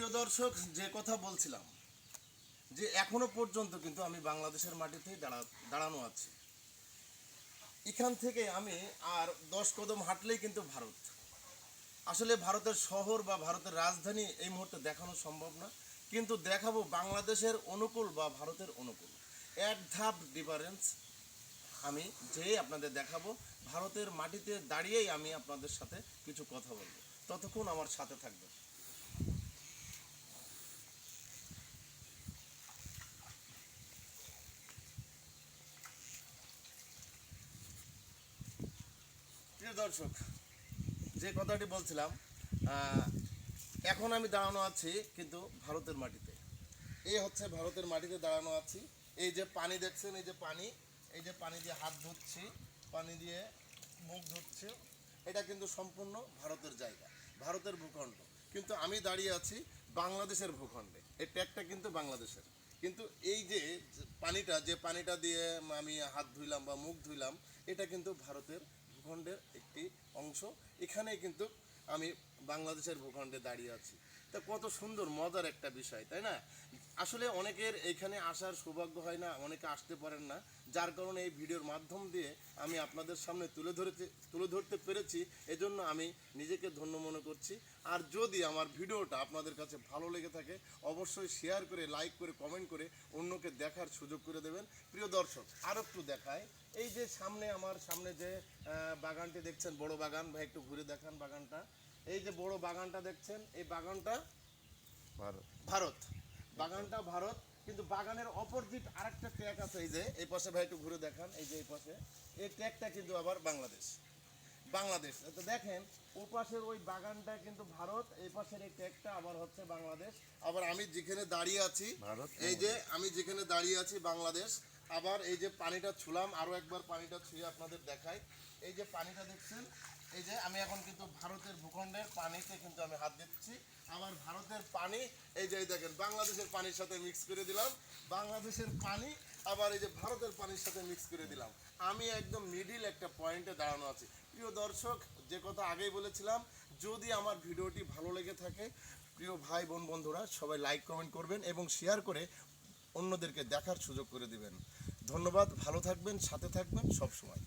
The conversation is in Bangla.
প্রিয় দর্শক, যে কথা বলছিলাম, যে এখনও পর্যন্ত কিন্তু আমি বাংলাদেশের মাটিতেই দাঁড়া, দাঁড়ানো আছি। এখান থেকে আমি আর দশ কদম হাঁটলেই কিন্তু ভারত। আসলে ভারতের শহর বা ভারতের রাজধানী এই মুহূর্তে দেখানো সম্ভব না, কিন্তু দেখাবো বাংলাদেশের অনুকূল বা ভারতের অনুকূল। এক ধাপ ডিফারেন্স আমি যেই আপনাদের দেখাবো, ভারতের মাটিতে দাঁড়িয়েই আমি আপনাদের সাথে কিছু কথা বলব। ততক্ষণ আমার সাথে থাকবে প্রিয় দর্শক, যে কথাটি বলছিলাম এখন আমি দাঁড়ানো আছি কিন্তু ভারতের মাটিতে। এই হচ্ছে ভারতের মাটিতে দাঁড়ানো আছি। এই যে পানি দেখছেন, এই যে পানি, এই যে পানি দিয়ে হাত ধুচ্ছি, পানি দিয়ে মুখ ধুচ্ছি, এটা কিন্তু সম্পূর্ণ ভারতের জায়গা, ভারতের ভূখণ্ড। কিন্তু আমি দাঁড়িয়ে আছি বাংলাদেশের ভূখণ্ডে। এই ট্যাগটা কিন্তু বাংলাদেশের। কিন্তু এই যে যে পানিটা যে পানিটা দিয়ে আমি হাত ধুইলাম বা মুখ ধুইলাম, এটা কিন্তু ভারতের ভূখণ্ডের একটি অংশ। এখানেই কিন্তু আমি বাংলাদেশের ভূখণ্ডে দাঁড়িয়ে আছি। তা কত সুন্দর, মজার একটা বিষয়, তাই না? আসলে অনেকের এখানে আসার সৌভাগ্য হয় না, অনেকে আসতে পারেন না। যার কারণে এই ভিডিওর মাধ্যম দিয়ে আমি আপনাদের সামনে তুলে ধরেছি তুলে ধরতে পেরেছি এজন্য আমি নিজেকে ধন্য মনে করছি। আর যদি আমার ভিডিওটা আপনাদের কাছে ভালো লেগে থাকে অবশ্যই শেয়ার করে লাইক করে কমেন্ট করে অন্যকে দেখার সুযোগ করে দেবেন। প্রিয় দর্শক আর একটু দেখায় এই যে সামনে আমার সামনে যে বাগানটি দেখছেন বড় বাগান ভাই একটু ঘুরে দেখান বাগানটা। এই যে বড় বাগানটা দেখছেন এই বাগানটা ভারত। ভারত। বাগানটা ভারত কিন্তু বাগানের অপোজিট আরেকটা ট্যাগ আছে এই যে এই পাশে ভাই একটু ঘুরে দেখান এই যে এই পাশে। এই ট্যাগটা কিন্তু আবার বাংলাদেশ। বাংলাদেশ। তো দেখেন ও পাশের ওই বাগানটা কিন্তু ভারত এই পাশের এই ট্যাগটা আবার হচ্ছে বাংলাদেশ। আবার আমি যেখানে দাঁড়িয়ে আছি এই যে আমি যেখানে দাঁড়িয়ে আছি বাংলাদেশ আবার এই যে পানিটা ছুলাম আরও একবার পানিটা ছুঁয়ে আপনাদের দেখাই। এই যে পানিটা দেখছেন, এই যে আমি এখন কিন্তু ভারতের ভূখণ্ডের পানিতে কিন্তু আমি হাত দিচ্ছি। আমার ভারতের পানি, এই যে দেখেন, বাংলাদেশের পানির সাথে মিক্স করে দিলাম। বাংলাদেশের পানি, আবার এই যে ভারতের পানির সাথে মিক্স করে দিলাম। আমি একদম মিডিল একটা পয়েন্টে দাঁড়ানো আছি। প্রিয় দর্শক, যে কথা আগেই বলেছিলাম, যদি আমার ভিডিওটি ভালো লেগে থাকে, প্রিয় ভাই বোন বন্ধুরা, সবাই লাইক কমেন্ট করবেন এবং শেয়ার করে অন্যদেরকে দেখার সুযোগ করে দিবেন। ধন্যবাদ ভালো থাকবেন সাথে থাকবেন সব সময়